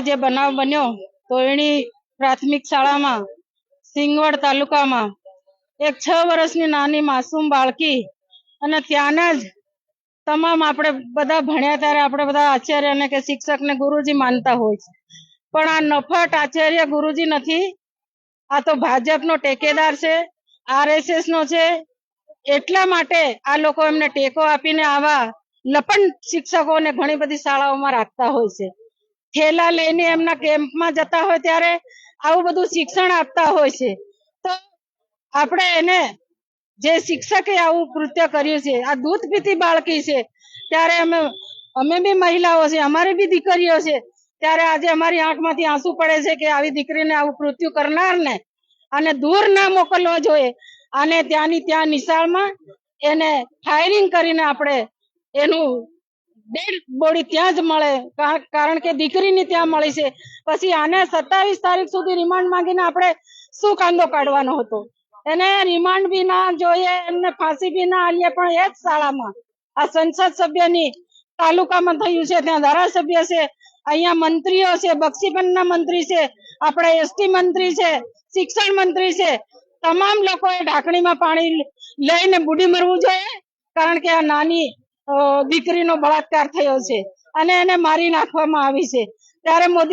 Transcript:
જે બનાવ બન્યો તોયણી પ્રાથમિક શાળામાં, સિંગવડ તાલુકામાં. એક છ વર્ષની નાની માસૂમ બાળકી અને ત્યાંના જ તમામ આપણે બધા ભણ્યા ત્યારે આપણે બધા આચાર્યને કે શિક્ષકને ગુરુજી માનતા હોય છે. પણ આ નફટ આચાર્ય ગુરુજી નથી. આ તો ભાજપનો ટેકેદાર છે, આરએસએસ નો છે. એટલા માટે આ લોકો એમને ટેકો આપીને આવા લપન શિક્ષકોને ઘણી બધી શાળાઓમાં રાખતા હોય છે. થેલા લઈને એમના કેમ્પમાં જતા હોય ત્યારે આવું બધું શિક્ષણ આપતા હોય છે. તો આપણે એને જે શિક્ષકે આવું કૃત્ય કર્યું છે, આ દૂધ પીતી બાળકી છે, ત્યારે અમે અમે બી મહિલાઓ છે, અમારી બી દીકરીઓ છે, ત્યારે આજે અમારી આંખમાંથી આંસુ પડે છે કે આવી દીકરીને આવું કૃત્ય કરનારને અને દૂર ના મોકલવો જોઈએ અને ત્યાંની ત્યાં નિશાળમાં એને ફાયરિંગ કરીને આપણે એનું ડેડ બોડી ત્યાં જ મળે. કારણ કે દીકરીની ત્યાં મળી છે. પછી આને સત્તાવીસ તારીખ સુધી રિમાન્ડ માંગીને આપણે શું કાંદો કાઢવાનો હતો? એને રિમાન્ડ બી ના જોઈએ, એમને ફાંસી બી ના આલીએ, પણ એ જ શાળામાં આ સંસદ સભ્યની તાલુકામાં થયું છે, ત્યાં ધારાસભ્ય છે, અહીંયા મંત્રીઓ છે બક્ષીબેનના મંત્રી છે, આપણે એસટી મંત્રી છે, શિક્ષણ મંત્રી છે, તમામ લોકોએ ઢાંકણીમાં પાણી લઈને બુડી મરવું જોઈએ, કારણ કે આ નાની દીકરીનો બળાત્કાર થયો છે અને એને મારી નાખવામાં આવી છે. ત્યારે મોદી